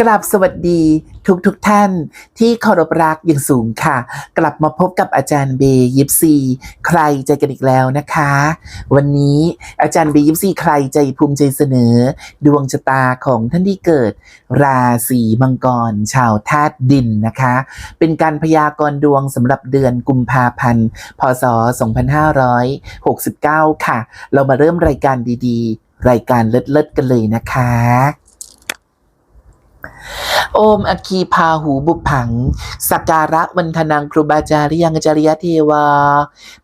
กลับสวัสดีทุกทุกท่านที่เคารพรักอย่างสูงค่ะ กลับมาพบกับอาจารย์เบย์ยิปซี ใครใจกันอีกแล้วนะคะ วันนี้อาจารย์เบย์ยิปซีใครใจภูมิใจเสนอ ดวงชะตาของท่านที่เกิด ราศีมังกร ชาวธาตุดินนะคะ เป็นการพยากรณ์ดวงสำหรับเดือนกุมภาพันธ์ พศ 2569 ค่ะ เรามาเริ่มรายการดีๆ รายการเลิศๆกันเลยนะคะ โอมอคีพาหูบุพผัง สักการะวันทนังครูบาจาริยังจริยเทวา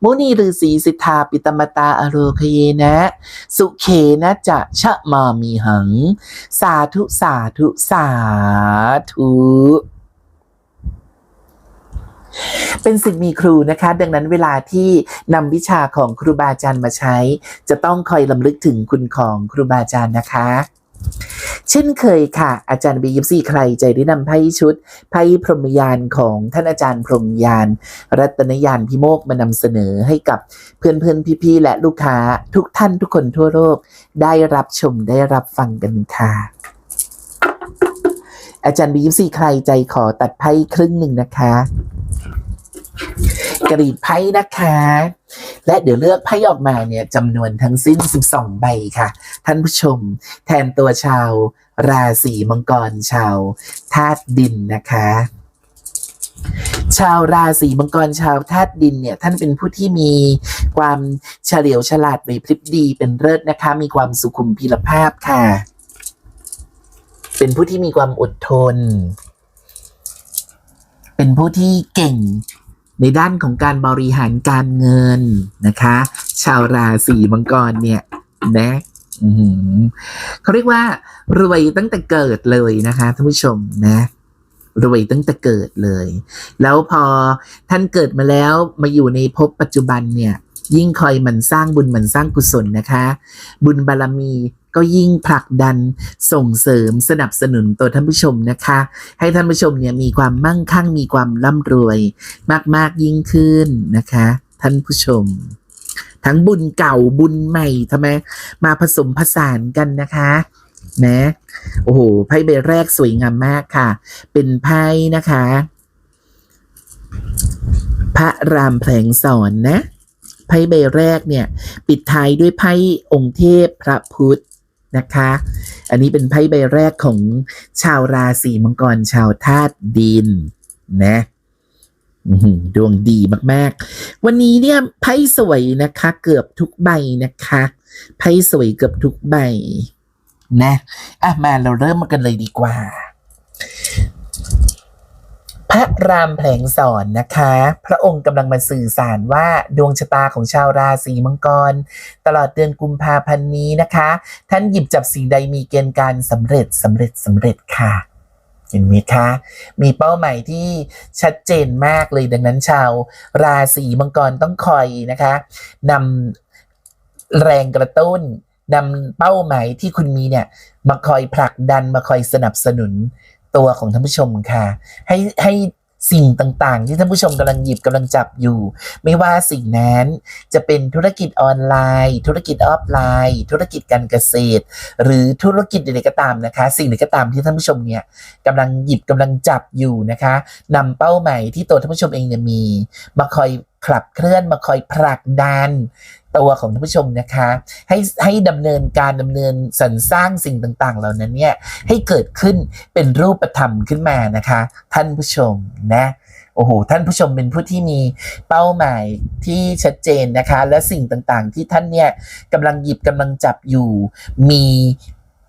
มุนีฤาษีสิทธาปิตมตาอโรคเยนะ สุเขนะจะชะมามีหัง สาธุสาธุสาธุเป็นสิ่งมีครูนะคะ ดังนั้นเวลาที่นำวิชาของครูบาอาจารย์มาใช้ จะต้องคอยลำลึกถึงคุณของครูบาอาจารย์นะคะ เช่นเคยค่ะ อาจารย์บียิปซีใครใจได้นำไพ่ชุดไพ่พรหมยานของท่านอาจารย์พรหมยาน รัตนยานพิโมกมานำเสนอให้กับเพื่อนเพื่อนพี่ๆ และลูกค้าทุกท่านทุกคนทั่วโลกได้รับชมได้รับฟังกันค่ะ อาจารย์บียิปซีใครใจขอตัดไพ่ครึ่งหนึ่งนะคะ กรีดไพ่นะคะ และเดี๋ยวเลือกไพ่ออกมาเนี่ยจำนวนทั้งสิ้น 12 ใบค่ะ ท่านผู้ชม แทนตัวชาว ราศีมังกรชาวธาตุดินนะคะชาวราศีมังกรชาวธาตุดินเนี่ยท่านเป็นผู้ที่มีความเฉลียวฉลาดไหวพริบดีเป็นเลิศนะคะ มีความสุขุมพิรภาพค่ะ เป็นผู้ที่มีความอดทน เป็นผู้ที่เก่ง ในด้านของการบริหารการเงินนะคะ ชาวราศีมังกรเนี่ยนะเขาเรียกว่ารวยตั้งแต่เกิดเลยนะคะท่านผู้ชมนะรวยตั้งแต่เกิดเลย แล้วพอท่านเกิดมาแล้วมาอยู่ในภพปัจจุบันเนี่ย ยิ่งคอยหมันสร้างบุญหมันสร้างกุศลนะคะ บุญบารมี ก็ยิ่งผลักดันส่งเสริมสนับสนุนตัวท่านผู้ชมนะคะ ให้ท่านผู้ชมเนี่ยมีความมั่งคั่งมีความร่ำรวย มาก ๆ ยิ่งขึ้นนะคะ ท่านผู้ชม ทั้งบุญเก่าบุญใหม่ทำไมมาผสมผสานกันนะคะนะโอ้โหไพ่ใบแรกสวยงามมากค่ะ เป็นไพ่นะคะ พระรามแผลงสอนนะไพ่ใบแรกเนี่ย ปิดท้ายด้วยไพ่องค์เทพพระพุทธ นะคะ อันนี้เป็นไพ่ใบแรกของชาวราศีมังกรชาวธาตุดินนะดวงดีมาก ๆ วันนี้เนี่ยไพ่สวยนะคะ เกือบทุกใบนะคะไพ่สวยเกือบทุกใบ นะ อะ มาเราเริ่มกันเลยดีกว่า ระรามแผลงสอนนะคะ พระองค์กำลังมาสื่อสารว่าดวงชะตาของชาวราศีมังกร ตลอดเดือนกุมภาพันธ์นี้นะคะ ท่านหยิบจับสิ่งใดมีเกณฑ์การสำเร็จสำเร็จสำเร็จค่ะเห็นไหมคะ มีเป้าหมายที่ชัดเจนมากเลยดังนั้นชาว ราศีมังกรต้องคอยนะคะนำแรงกระตุ้นนำเป้าหมายที่คุณมีเนี่ยมาคอยผลักดันมาคอยสนับสนุน ตัวของท่านผู้ชมค่ะ ให้ให้สิ่งต่างๆ ที่ท่านผู้ชมกำลังหยิบกำลังจับอยู่ ไม่ว่าสิ่งนั้นจะเป็นธุรกิจออนไลน์ ธุรกิจออฟไลน์ ธุรกิจการเกษตร หรือธุรกิจใดๆก็ตามนะคะ สิ่งใดก็ตามที่ท่านผู้ชมเนี่ยกำลังหยิบกำลังจับอยู่นะคะนำเป้าหมายที่ตัวท่านผู้ชมเองเนี่ยมีมาคอย ขับเคลื่อนมาคอยผลักดันตัวของท่านผู้ชมนะคะ ให้ให้ดำเนินการดำเนินสรรสร้างสิ่งต่างๆ เหล่านั้นเนี่ยให้เกิดขึ้นเป็นรูปธรรมขึ้นมานะคะ ท่านผู้ชมนะโอ้โหท่านผู้ชมเป็นผู้ที่มีเป้าหมายที่ชัดเจนนะคะ และสิ่งต่างๆ ที่ท่านเนี่ยกำลังหยิบกำลังจับอยู่ มี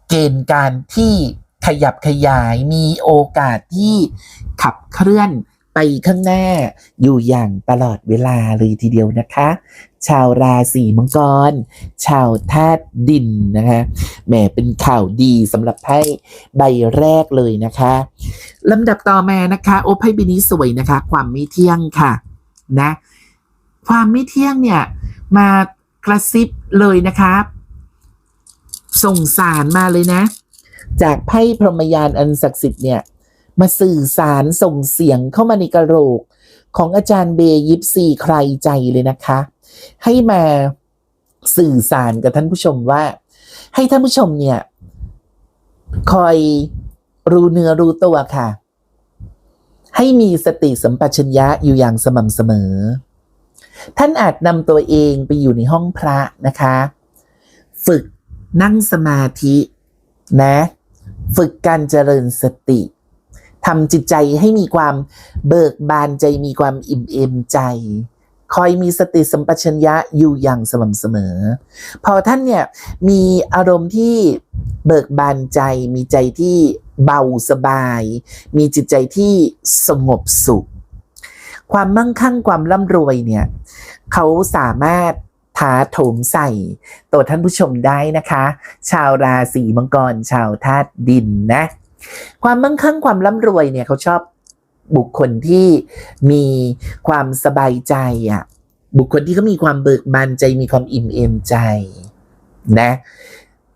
เกณฑ์การที่ขยับขยายมีโอกาสที่ขับเคลื่อน ไปข้างหน้าอยู่อย่างตลอดเวลาเลยทีเดียวนะคะ ชาวราศีมังกร ชาวธาตุดินนะคะแหมเป็นข่าวดีสำหรับไพ่ใบแรกเลยนะคะลำดับต่อมานะคะ โอ้ไพ่ใบนี้สวยนะคะ ความไม่เที่ยงค่ะนะ ความไม่เที่ยงเนี่ยมากระซิบเลยนะคะส่งสารมาเลยนะ จากไพ่พรหมยานอันศักดิ์สิทธิ์เนี่ย มาสื่อสารส่งเสียงเข้ามาในกระโหลก ของอาจารย์เบย์ยิปซีใครใจเลยนะคะ ให้มาสื่อสารกับท่านผู้ชมว่า ให้ท่านผู้ชมเนี่ย คอยรู้เนื้อรู้ตัวค่ะ ให้มีสติสัมปชัญญะอยู่อย่างสม่ำเสมอ ท่านอาจนำตัวเองไปอยู่ในห้องพระนะคะ ฝึกนั่งสมาธินะ ฝึกการเจริญสติ ทำจิตใจให้มีความเบิกบานใจมีความอิ่มเอมใจ คอยมีสติสัมปชัญญะอยู่อย่างสม่ำเสมอ พอท่านเนี่ยมีอารมณ์ที่เบิกบานใจ มีใจที่เบาสบาย มีจิตใจที่สงบสุข ความมั่งคั่งความร่ำรวยเนี่ยเขาสามารถถาโถมใส่ตัวท่านผู้ชมได้นะคะ ชาวราศีมังกรชาวธาตุดินนะ ความมั่งคั่งความร่ำรวยเนี่ยเขาชอบบุคคลที่มีความสบายใจอะบุคคลที่เขามีความเบิกบานใจมีความอิ่มเอมใจนะ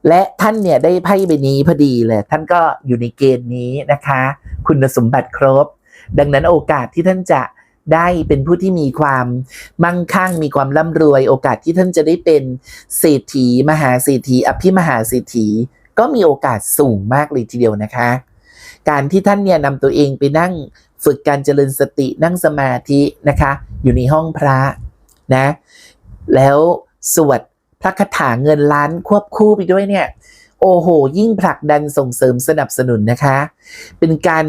และท่านเนี่ยได้ไพ่ใบนี้พอดีเลย ท่านก็อยู่ในเกณฑ์นี้นะคะ คุณสมบัติครบ ดังนั้นโอกาสที่ท่านจะได้เป็นผู้ที่มีความมั่งคั่ง มีความร่ำรวย โอกาสที่ท่านจะได้เป็นเศรษฐีมหาเศรษฐีอภิมหาเศรษฐี ก็มีโอกาสสูงมากเลยทีเดียวนะคะ การที่ท่านเนี่ยนำตัวเองไปนั่งฝึกการเจริญสตินั่งสมาธินะคะ อยู่ในห้องพระนะ แล้วสวดพระคาถาเงินล้านควบคู่ไปด้วยเนี่ย โอ้โห ยิ่งผลักดันส่งเสริมสนับสนุนนะคะ เป็นการ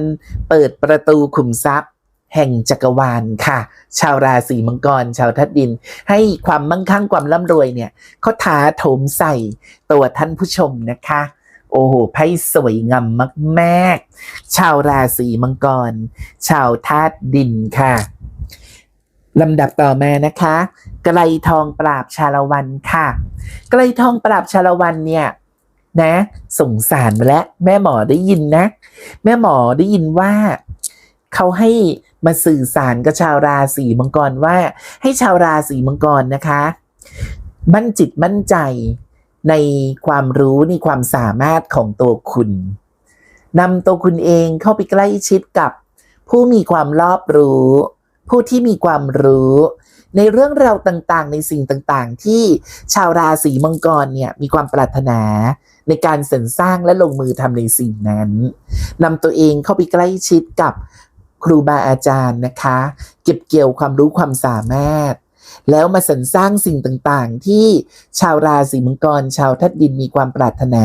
เปิดประตูขุมทรัพย์ แห่งจักรวาลค่ะ ชาวราศีมังกร ชาวทัดดิน ให้ความมั่งคั่งความร่ำรวยเนี่ยเขาทาโถมใส่ตัวท่านผู้ชมนะคะ โอ้โหไพ่สวยงามมากๆ ชาวราศีมังกร ชาวธาตุดินค่ะลำดับต่อมานะคะไกลทองปราบชาละวันค่ะไกลทองปราบชาละวันเนี่ยนะสงสารมาแล้วแม่หมอได้ยินนะ แม่หมอได้ยินว่าเขาให้มาสื่อสารกับชาวราศีมังกรว่า ให้ชาวราศีมังกรนะคะ มั่นจิตมั่นใจ ในความรู้ในความสามารถของตัวคุณนำตัวคุณเองเข้าไปใกล้ชิดกับ ผู้มีความรอบรู้ ผู้ที่มีความรู้ ในเรื่องราวต่างๆ ในสิ่งต่างๆ ที่ชาวราศีมังกรเนี่ยมีความปรารถนา ในการสรรสร้างและลงมือทำในสิ่งนั้นนำตัวเองเข้าไปใกล้ชิดกับครูบาอาจารย์นะคะ เก็บเกี่ยวความรู้ความสามารถ แล้วมาสรรสร้างสิ่งต่างๆ ที่ชาวราศีมังกร ชาวทัดดินมีความปรารถนา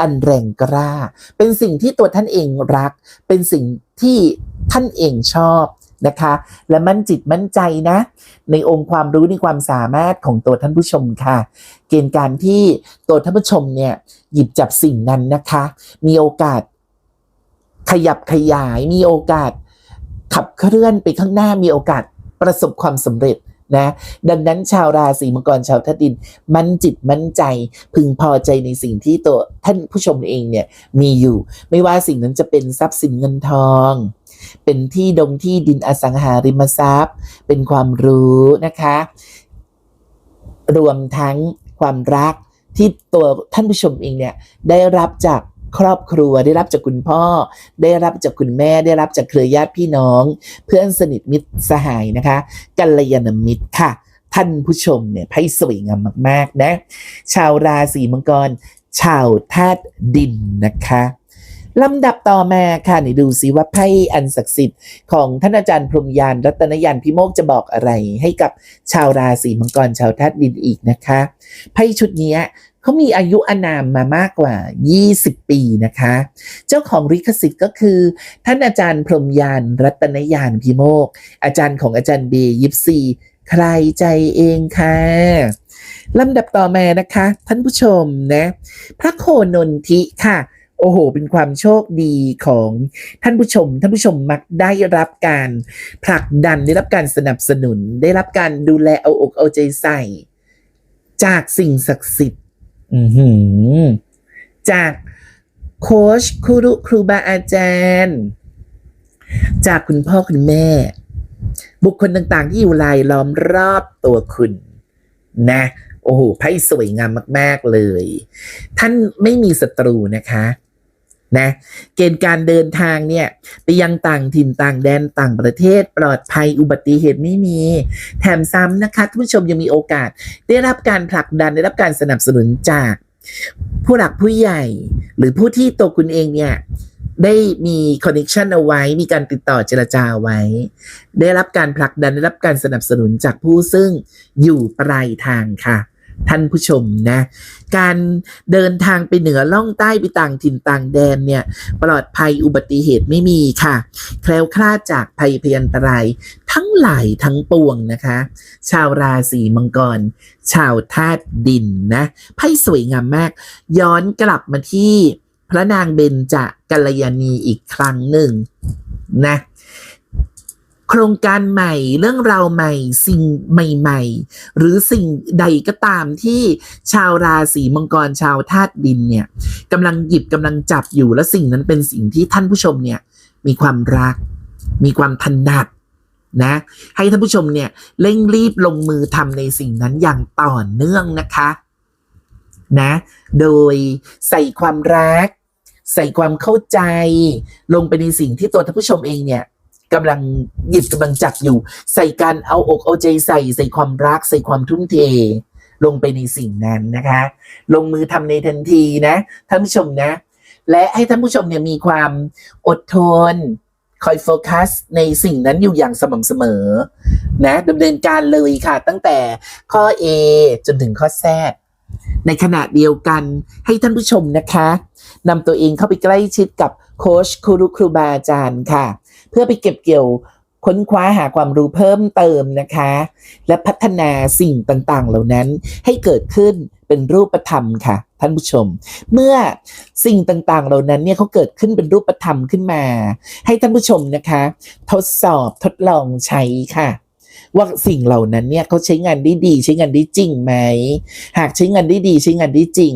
อันแรงกล้า เป็นสิ่งที่ตัวท่านเองรัก เป็นสิ่งที่ท่านเองชอบนะคะ และมั่นจิตมั่นใจนะ ในองค์ความรู้ในความสามารถของตัวท่านผู้ชมค่ะ เกณฑ์การที่ตัวท่านผู้ชมเนี่ยหยิบจับสิ่งนั้นนะคะ มีโอกาสขยับขยายมีโอกาสขับเคลื่อนไปข้างหน้ามีโอกาสประสบความสำเร็จ นะ ดังนั้นชาวราศีมังกรชาวทัดดิน มั่นจิตมั่นใจพึงพอใจในสิ่งที่ตัวท่านผู้ชมเองเนี่ยมีอยู่ ไม่ว่าสิ่งนั้นจะเป็นทรัพย์สินเงินทอง เป็นที่ดงที่ดินอสังหาริมทรัพย์ เป็นความรู้นะคะ รวมทั้งความรักที่ตัวท่านผู้ชมเองเนี่ยได้รับจาก ครอบครัวได้รับจากคุณพ่อ ได้รับจากคุณแม่ได้รับจากเครือญาติพี่น้อง เพื่อนสนิทมิตรสหายนะคะกัลยาณมิตรค่ะ ท่านผู้ชมเนี่ยไพ่สวยงามมาก ๆ นะ ชาวราศีมังกร ชาวธาตุดินนะคะ ลำดับต่อมาค่ะนี่ดูสิว่าไพ่อันศักดิ์สิทธิ์ของท่านอาจารย์พรมยานรัตนยานพิโมกจะบอกอะไร ให้กับชาวราศีมังกรชาวธาตุดินอีกนะคะไพ่ชุดนี้เขามีอายุอานามมามากกว่า 20 ปีนะคะ เจ้าของลิขสิทธิ์ก็คือ ท่านอาจารย์พรมยานรัตนยานพิโมก อาจารย์ของอาจารย์เบยิปซีใครใจเองค่ะลำดับต่อมานะคะ ท่านผู้ชมนะ พระโคนนทิค่ะ โอ้โห เป็นความโชคดีของท่านผู้ชม ท่านผู้ชมมักได้รับการผลักดันได้รับการสนับสนุน ได้รับการดูแลเอาอกเอาใจใส่ จากสิ่งศักดิ์สิทธิ์อือหือจากโค้ชครูครูบาอาจารย์ จากคุณพ่อคุณแม่ บุคคลต่างๆ ที่อยู่รายล้อมรอบตัวคุณ นะโอ้โหไพ่สวยงามมาก ๆ เลย ท่านไม่มีศัตรูนะคะ นะ เกณฑ์การเดินทางเนี่ยไปยังต่างถิ่นต่างแดนต่างประเทศ ปลอดภัยอุบัติเหตุไม่มี แถมซ้ำนะคะท่านผู้ชมยังมีโอกาส ได้รับการผลักดันได้รับการสนับสนุนจาก ผู้หลักผู้ใหญ่ หรือผู้ที่ตัวคุณเองเนี่ยได้มีคอนเน t ชันเอาไว้ มีการติดต่อเจรจาไว้ ได้รับการผลักดันได้รับการสนับสนุนจากผู้ซึ่งอยู่ปลายทางค่ะ ท่านผู้ชมนะ การเดินทางไปเหนือล่องใต้ไปต่างถิ่นต่างแดนเนี่ย ปลอดภัยอุบัติเหตุไม่มีค่ะ แคล้วคลาดจากภัยพยันตราย ทั้งหลายทั้งปวงนะคะ ชาวราศีมังกร ชาวธาตุดินนะไพ่สวยงามมาก ย้อนกลับมาที่พระนางเบญจกัลยาณีอีกครั้งหนึ่งนะ โครงการใหม่เรื่องราวใหม่สิ่งใหม่ ๆ หรือสิ่งใดก็ตามที่ชาวราศีมังกรชาวธาตุดินเนี่ยกำลังหยิบกำลังจับอยู่และสิ่งนั้นเป็นสิ่งที่ท่านผู้ชมเนี่ยมีความรัก มีความถนัดนะให้ท่านผู้ชมเนี่ยเร่งรีบลงมือทำในสิ่งนั้นอย่างต่อเนื่องนะคะนะโดยใส่ความรัก ใส่ความเข้าใจ ลงไปในสิ่งที่ตัวท่านผู้ชมเองเนี่ย กำลังหยิบกำลังจับอยู่ ใส่การเอาอกเอาใจใส่ใส่ความรัก ใส่ความทุ่มเท ลงไปในสิ่งนั้นนะคะ ลงมือทำในทันทีนะท่านผู้ชมนะ และให้ท่านผู้ชมเนี่ยมีความอดทนคอยโฟกัสในสิ่งนั้นอยู่อย่างสม่ำเสมอ นะดำเนินการเลยค่ะ ตั้งแต่ข้อ A จนถึงข้อ Z ในขณะเดียวกันให้ท่านผู้ชมนะคะนำตัวเองเข้าไปใกล้ชิดกับโค้ชครูครูบาอาจารย์ค่ะ เพื่อไปเก็บเกี่ยวค้นคว้าหาความรู้เพิ่มเติมนะคะ และพัฒนาสิ่งต่างๆ เหล่านั้นให้เกิดขึ้นเป็นรูปธรรมค่ะ ท่านผู้ชม เมื่อสิ่งต่างๆ เหล่านั้นเนี่ยเขาเกิดขึ้นเป็นรูปธรรมขึ้นมา ให้ท่านผู้ชมนะคะ ทดสอบทดลองใช้ค่ะ ว่าสิ่งเหล่านั้นเนี่ยเขาใช้งานได้ดี ใช้งานได้จริงไหม หากใช้งานได้ดีใช้งานได้จริง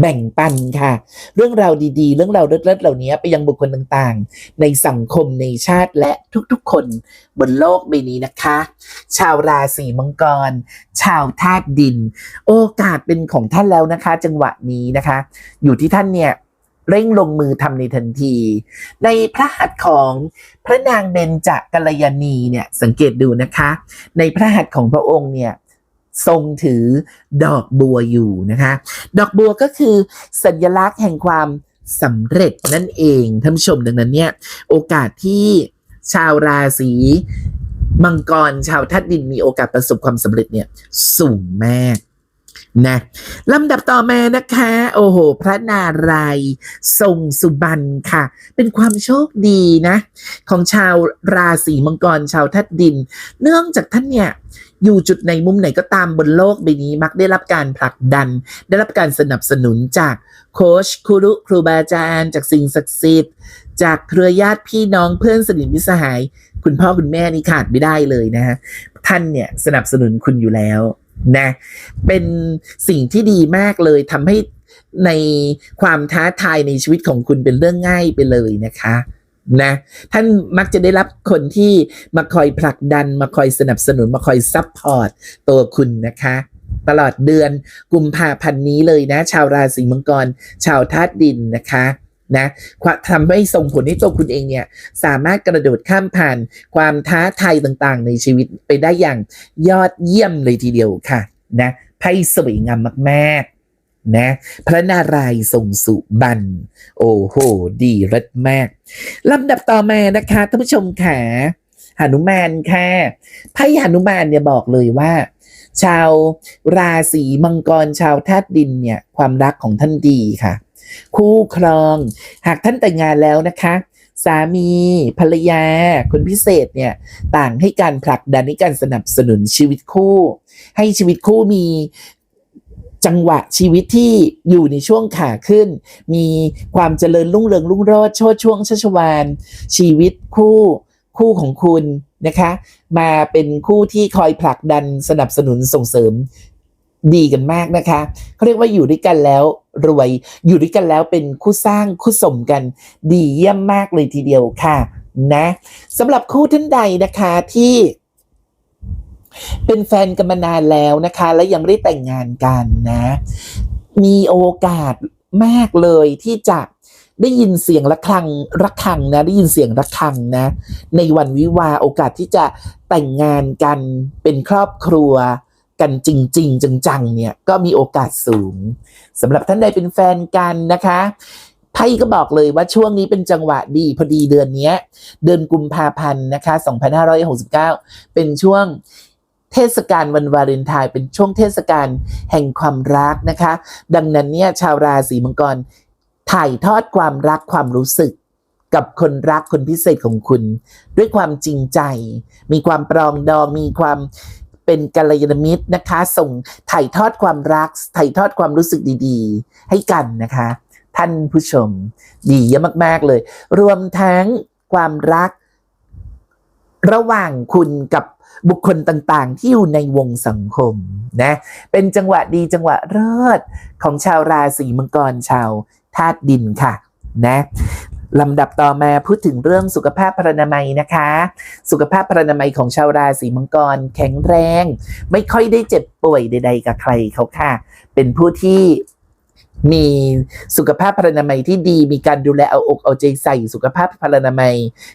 แบ่งปันค่ะ เรื่องราวดีๆ เรื่องราวเลิศๆเหล่านี้ไปยังบุคคลต่างๆ ในสังคมในชาติและทุกๆ คนบนโลกใบนี้นะคะ ชาวราศีมังกร ชาวธาตุดิน โอกาสเป็นของท่านแล้วนะคะ จังหวะนี้นะคะ อยู่ที่ท่านเนี่ยเร่งลงมือทำในทันที ในพระหัตถ์ของพระนางเบญจกัลยาณีเนี่ยสังเกตดูนะคะ ในพระหัตถ์ของพระองค์เนี่ย ทรงถือดอกบัวอยู่นะคะ ดอกบัวก็คือสัญลักษณ์แห่งความสำเร็จนั่นเองท่านผู้ชมดังนั้นเนี่ย โอกาสที่ชาวราศีมังกรชาวทัดดินมีโอกาสประสบความสำเร็จเนี่ยสูงมาก นะลำดับต่อมานะคะ โอ้โห พระนารายณ์ทรงสุบรรณค่ะ เป็นความโชคดีนะ ของชาวราศีมังกรชาวธาตุดิน เนื่องจากท่านเนี่ยอยู่จุดไหนมุมไหนก็ตามบนโลกใบนี้ มักได้รับการผลักดัน ได้รับการสนับสนุนจากโค้ชครูครูบาอาจารย์จากสิ่งศักดิ์สิทธิ์จากเครือญาติพี่น้องเพื่อนสนิทมิสหาย คุณพ่อคุณแม่นี่ขาดไม่ได้เลยนะฮะท่านเนี่ยสนับสนุนคุณอยู่แล้ว นะเป็นสิ่งที่ดีมากเลยทำให้ในความท้าทายในชีวิตของคุณเป็นเรื่องง่ายไปเลยนะคะนะท่านมักจะได้รับคนที่มาคอยผลักดัน มาคอยสนับสนุน มาคอยซัพพอร์ตตัวคุณนะคะ ตลอดเดือนกุมภาพันธ์นี้เลยนะ ชาวราศีมังกร ชาวธาตุดินนะคะ นะทำให้ส่งผลให้ตัวคุณเองเนี่ยสามารถกระโดดข้ามผ่านความท้าทายต่างๆ ในชีวิตไปได้อย่างยอดเยี่ยมเลยทีเดียวค่ะนะไพ่สวยงามมากๆนะพระนารายณ์ทรงสุบรรณโอ้โห ดีรัดมากลำดับต่อมานะคะท่านผู้ชมค่ะหนุมานค่ะไพ่หนุมานเนี่ยบอกเลยว่า ชาวราศีมังกรชาวธาตุดินเนี่ยความรักของท่านดีค่ะ คู่ครอง หากท่านแต่งงานแล้วนะคะ สามีภรรยา คนพิเศษเนี่ยต่างให้การผลักดันให้การสนับสนุนชีวิตคู่ ให้ชีวิตคู่มีจังหวะชีวิตที่อยู่ในช่วงขาขึ้น มีความเจริญรุ่งเรืองรุ่งโรจน์โชดช่วงชัชวานชีวิตคู่คู่ของคุณนะคะ มาเป็นคู่ที่คอยผลักดันสนับสนุนส่งเสริม ดีกันมากนะคะเขาเรียกว่าอยู่ด้วยกันแล้วรวย อยู่ด้วยกันแล้วเป็นคู่สร้างคู่สมกัน ดีเยี่ยมมากเลยทีเดียวค่ะ นะสำหรับคู่ท่านใดนะคะที่เป็นแฟนกันมานานแล้วนะคะ และยังไม่ได้แต่งงานกันนะ มีโอกาสมากเลยที่จะได้ยินเสียงระฆังระฆังนะได้ยินเสียงระฆังนะ ในวันวิวาโอกาสที่จะแต่งงานกันเป็นครอบครัว กันจริง ๆ จังๆเนี่ยก็มีโอกาสสูงสำหรับท่านใดเป็นแฟนกันนะคะไพ่ก็บอกเลยว่าช่วงนี้เป็นจังหวะดีพอดีเดือนนี้เดือนกุมภาพันธ์นะคะ 2569 เป็นช่วงเทศกาลวันวาเลนไทน์เป็นช่วงเทศกาลแห่งความรักนะคะ ดังนั้นเนี่ยชาวราศีมังกรถ่ายทอดความรักความรู้สึกกับคนรักคนพิเศษของคุณ ด้วยความจริงใจ มีความปรองดองมีความ เป็นกัลยาณมิตรนะคะ ส่งถ่ายทอดความรัก ถ่ายทอดความรู้สึกดีๆ ให้กันนะคะ ท่านผู้ชม ดีเยอะมากๆเลย รวมทั้งความรัก ระหว่างคุณกับบุคคลต่างๆ ที่อยู่ในวงสังคมนะ เป็นจังหวะดีจังหวะเลิศของชาวราศีมังกรชาวธาตุดินค่ะ นะ ลำดับต่อมาพูดถึงเรื่องสุขภาพพรรณนามัยนะคะ สุขภาพพรรณนามัยของชาวราศีมังกรแข็งแรง ไม่ค่อยได้เจ็บป่วยใด ๆ กับใครเขาค่ะ เป็นผู้ที่มีสุขภาพพรรณนามัยที่ดี มีการดูแลเอาอกเอาใจใส่สุขภาพพรรณนามัย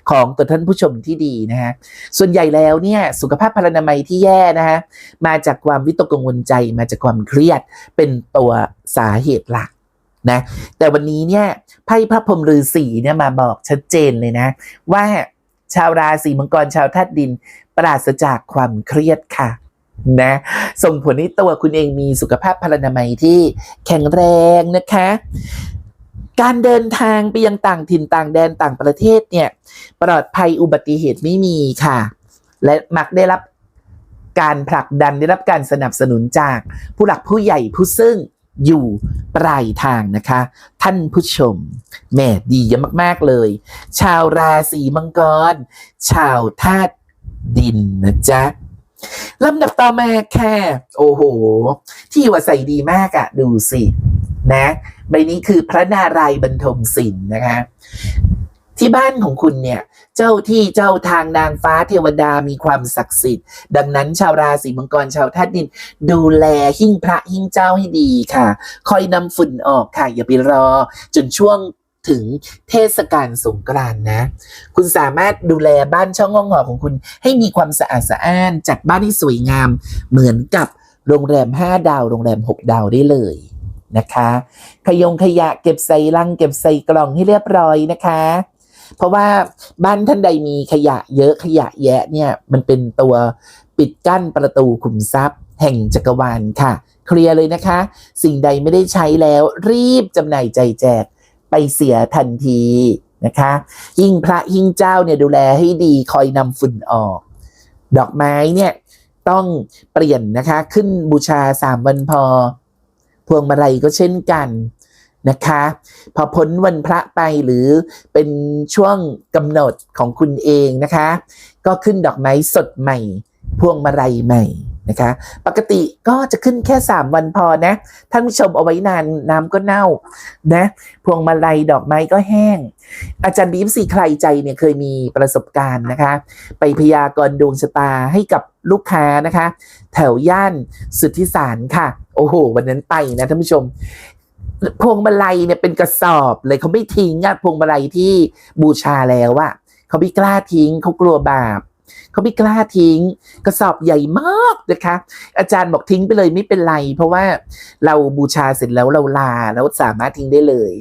ของตัวท่านผู้ชมที่ดีนะฮะส่วนใหญ่แล้วเนี่ยสุขภาพพรรณนามัยที่แย่นะฮะมาจากความวิตกกังวลใจมาจากความเครียดเป็นตัวสาเหตุหลักนะแต่วันนี้เนี่ย ไพ่พระพรหมฤาษีเนี่ยมาบอกชัดเจนเลยนะ ว่าชาวราศีมังกรชาวธาตุดิน ปราศจากความเครียดค่ะนะส่งผลให้ตัวคุณเองมีสุขภาพพรรณนามัยที่แข็งแรงนะคะ การเดินทางไปยังต่างถิ่นต่างแดนต่างประเทศเนี่ยปลอดภัยอุบัติเหตุไม่มีค่ะ และมักได้รับการผลักดันได้รับการสนับสนุนจากผู้หลักผู้ใหญ่ผู้ซึ่ง อยู่ปลายทางนะคะ ท่านผู้ชมแหม่ดีเยอะมากๆเลย ชาวราศีมังกร ชาวธาตุดินนะจ๊ะลำดับต่อมาแค่โอ้โห ที่อยู่าศัยดีมากอะดูสิ นะใบนี้คือพระนารายณ์บรรทมศิลป์นะคะ ที่บ้านของคุณเนี่ย เจ้าที่เจ้าทางนางฟ้าเทวดามีความศักดิ์สิทธิ์ ดังนั้นชาวราศีมังกรชาวธาตุดิน ดูแลหิ้งพระหิ้งเจ้าให้ดีค่ะ คอยนำฝุ่นออกค่ะ อย่าไปรอ จนช่วงถึงเทศกาลสงกรานต์นะ คุณสามารถดูแลบ้านช่องห้องหอของคุณ ให้มีความสะอาดสะอ้าน จัดบ้านให้สวยงาม เหมือนกับโรงแรม 5 ดาว โรงแรม 6 ดาวได้เลยนะคะ ขยงขยะเก็บใส่ลัง เก็บใส่กล่องให้เรียบร้อยนะคะ เพราะว่าบ้านท่านใดมีขยะเยอะขยะแยะเนี่ยมันเป็นตัวปิดกั้นประตูขุมทรัพย์ แห่งจักรวาลค่ะ เคลียร์เลยนะคะ สิ่งใดไม่ได้ใช้แล้วรีบจำหน่ายใจแจกไปเสียทันทีนะคะยิ่งพระยิ่งเจ้าเนี่ยดูแลให้ดีคอยนำฝุ่นออก ดอกไม้เนี่ยต้องเปลี่ยนนะคะ ขึ้นบูชาสามวันพอ พวงมาลัยก็เช่นกัน นะคะ พอพ้นวันพระไปหรือเป็นช่วงกำหนดของคุณเองนะคะ ก็ขึ้นดอกไม้สดใหม่ พวงมาลัยใหม่นะคะ ปกติก็จะขึ้นแค่ 3 วันพอนะ ท่านผู้ชมเอาไว้นานน้ำก็เน่านะ พวงมาลัยดอกไม้ก็แห้ง อาจารย์บีมสีใครใจเนี่ยเคยมีประสบการณ์นะคะ ไปพยากรณ์ดวงชะตาให้กับลูกค้านะคะ แถวย่านสุทธิสารค่ะ โอ้โห วันนั้นไปนะท่านผู้ชม พวงมาลัยเนี่ยเป็นกระสอบเลยเขาไม่ทิ้งอะพวงมาลัยที่บูชาแล้วอะเขาไม่กล้าทิ้งเขากลัวบาปเขาไม่กล้าทิ้ง กระสอบใหญ่มากนะคะ อาจารย์บอกทิ้งไปเลยไม่เป็นไร เพราะว่าเราบูชาเสร็จแล้วเราลาแล้วสามารถทิ้งได้เลย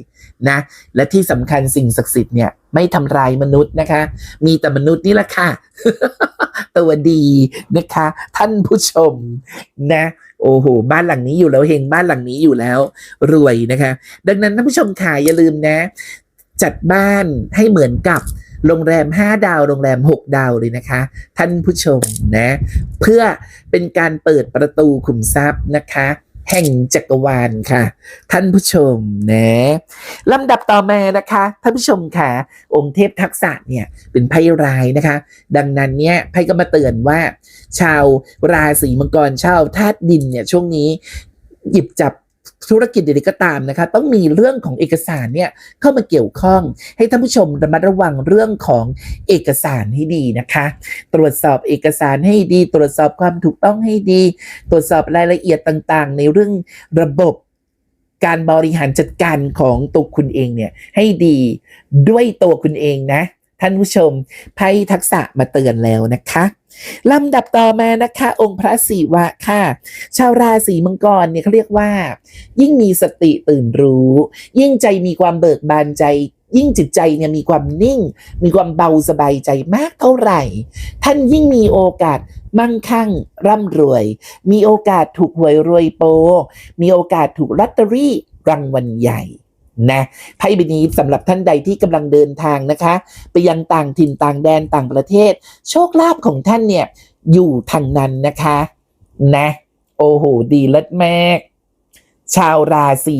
นะ และที่สำคัญสิ่งศักดิ์สิทธิ์เนี่ยไม่ทำลายมนุษย์นะคะ มีแต่มนุษย์นี่แหละค่ะ ตัวดีนะคะ ท่านผู้ชมนะ โอ้โห บ้านหลังนี้อยู่แล้วเฮงบ้านหลังนี้อยู่แล้ว รวยนะคะ ดังนั้นท่านผู้ชมค่ะอย่าลืมนะ จัดบ้านให้เหมือนกับโรงแรม 5 ดาว โรงแรม 6 ดาวเลยนะคะ ท่านผู้ชมนะ เพื่อเป็นการเปิดประตูขุมทรัพย์นะคะ แห่งจักรวาลค่ะ ท่านผู้ชมนะลำดับต่อมานะคะท่านผู้ชมค่ะ องค์เทพทักษะเนี่ยเป็นไพ่ร้ายนะคะ ดังนั้นเนี่ยไพ่ก็มาเตือนว่า ชาวราศีมังกรชาวธาตุดินเนี่ยช่วงนี้หยิบจับ ธุรกิจใดก็ตามนะคะต้องมีเรื่องของเอกสารเนี่ยเข้ามาเกี่ยวข้อง ให้ท่านผู้ชมระมัดระวังเรื่องของเอกสารให้ดีนะคะ ตรวจสอบเอกสารให้ดี ตรวจสอบความถูกต้องให้ดี ตรวจสอบรายละเอียดต่างๆ ในเรื่องระบบการบริหารจัดการของตัวคุณเองเนี่ยให้ดีด้วยตัวคุณเองนะ ท่านผู้ชมไพ่ทักษะมาเตือนแล้วนะคะลำดับต่อมานะคะ องค์พระศิวะค่ะ ชาวราศีมังกรเนี่ยเขาเรียกว่า ยิ่งมีสติตื่นรู้ ยิ่งใจมีความเบิกบานใจ ยิ่งจิตใจเนี่ยมีความนิ่ง มีความเบาสบายใจมากเท่าไหร่ ท่านยิ่งมีโอกาสมั่งคั่ง ร่ำรวย มีโอกาสถูกหวยรวยโป มีโอกาสถูกลอตเตอรี่รางวัลใหญ่ นะไพ่ใบนี้สำหรับท่านใดที่กำลังเดินทางนะคะ ไปยังต่างถิ่นต่างแดนต่างประเทศ โชคลาภของท่านเนี่ยอยู่ทางนั้นนะคะ นะ โอ้โห ดีเลิศมากชาวราศี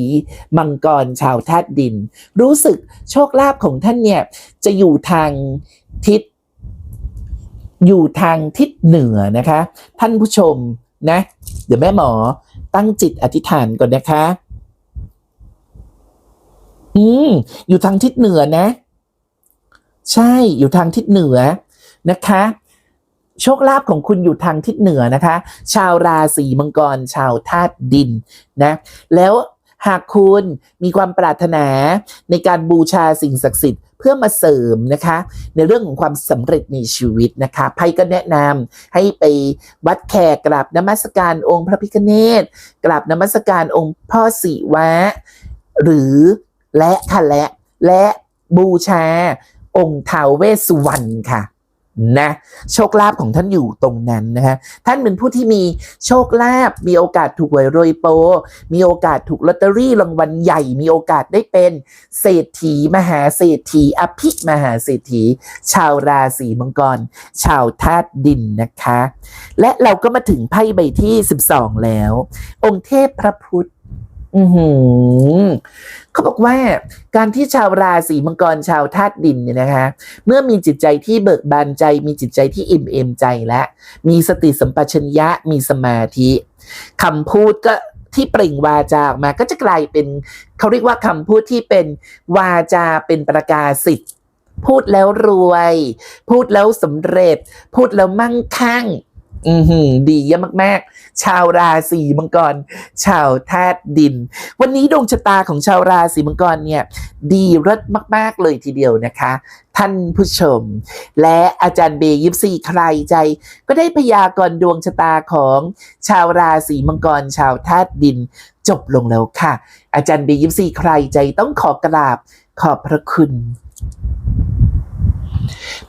มังกรชาวธาตุดิน รู้สึกโชคลาภของท่านเนี่ยจะอยู่ทางทิศ อยู่ทางทิศเหนือนะคะ ท่านผู้ชมนะ เดี๋ยวแม่หมอตั้งจิตอธิษฐานก่อนนะคะ อืมอยู่ทางทิศเหนือนะ ใช่อยู่ทางทิศเหนือนะคะ โชคลาภของคุณอยู่ทางทิศเหนือนะคะ ชาวราศีมังกร ชาวธาตุดินนะ แล้วหากคุณมีความปรารถนาในการบูชาสิ่งศักดิ์สิทธิ์เพื่อมาเสริมนะคะ ในเรื่องของความสำเร็จในชีวิตนะคะไพ่ก็แนะนำให้ไปวัดแขกกราบนมัสการองค์พระพิฆเนศกราบนมัสการองค์พ่อศิวะ หรือ และค่ะและ และบูชา องค์ท้าวเวสสุวรรณค่ะนะโชคลาภของท่านอยู่ตรงนั้นนะคะท่านเป็นผู้ที่มีโชคลาภมีโอกาสถูกหวยโรยโป มีโอกาสถูกลอตเตอรี่รางวัลใหญ่ มีโอกาสได้เป็นเศรษฐีมหาเศรษฐีอภิมหาเศรษฐี ชาวราศีมังกร ชาวธาตุดินนะคะ และเราก็มาถึงไพ่ใบที่ 12 แล้ว องค์เทพพระพุทธ อือหือเขาบอกว่าการที่ชาวราศีมังกรชาวธาตุดินเนี่ยนะคะเมื่อมีจิตใจที่เบิกบานใจ มีจิตใจที่อิ่มเอมใจและ มีสติสัมปชัญญะมีสมาธิคำพูดก็ที่เปล่งวาจาออกมาก็จะกลายเป็นเขาเรียกว่าคำพูดที่เป็นวาจาเป็นประกาศสิทธิ์พูดแล้วรวย พูดแล้วสำเร็จ พูดแล้วมั่งคั่ง อือหือดีเยี่ยมมาก ๆ ชาวราศีมังกร ชาวธาตุดิน วันนี้ดวงชะตาของชาวราศีมังกรเนี่ย ดีเลิศมาก ๆ เลยทีเดียวนะคะ ท่านผู้ชม และอาจารย์เบยิปซีใครใจ ก็ได้พยากรณ์ดวงชะตาของชาวราศีมังกร ชาวธาตุดิน จบลงแล้วค่ะ อาจารย์เบยิปซีใครใจต้องขอกราบขอบพระคุณ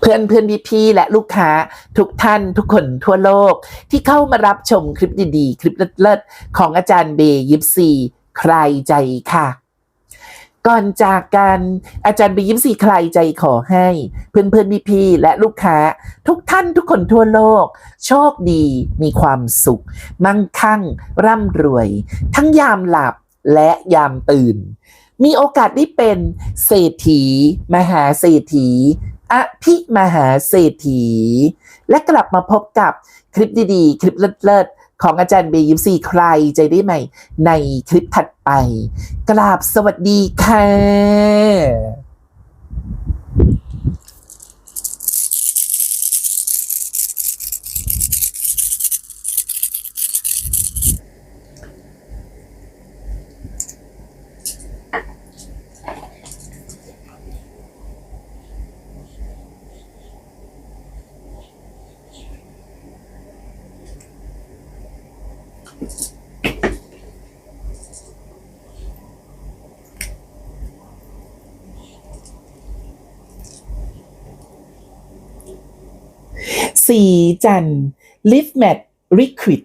เพื่อนเพื่อนพี่ๆและลูกค้าทุกท่านทุกคนทั่วโลก ที่เข้ามารับชมคลิปดีๆ คลิปเลิศๆของอาจารย์เบยิปซีใครใจค่ะก่อนจากกันอาจารย์เบยิปซีใครใจขอให้ เพื่อนเพื่อนพี่พี่ๆและลูกค้า ทุกท่านทุกคนทั่วโลก โชคดีมีความสุข มั่งคั่ง ร่ำรวย ทั้งยามหลับและยามตื่น มีโอกาสได้เป็นเศรษฐี มหาเศรษฐี อภิมหาเศรษฐี และกลับมาพบกับคลิปดีๆ คลิปเลิศๆ ของอาจารย์เบยิมซีใครใจได้ใหม่ในคลิปถัดไป กราบสวัสดีค่ะ สี จันทร์ลิฟแมทลิควิด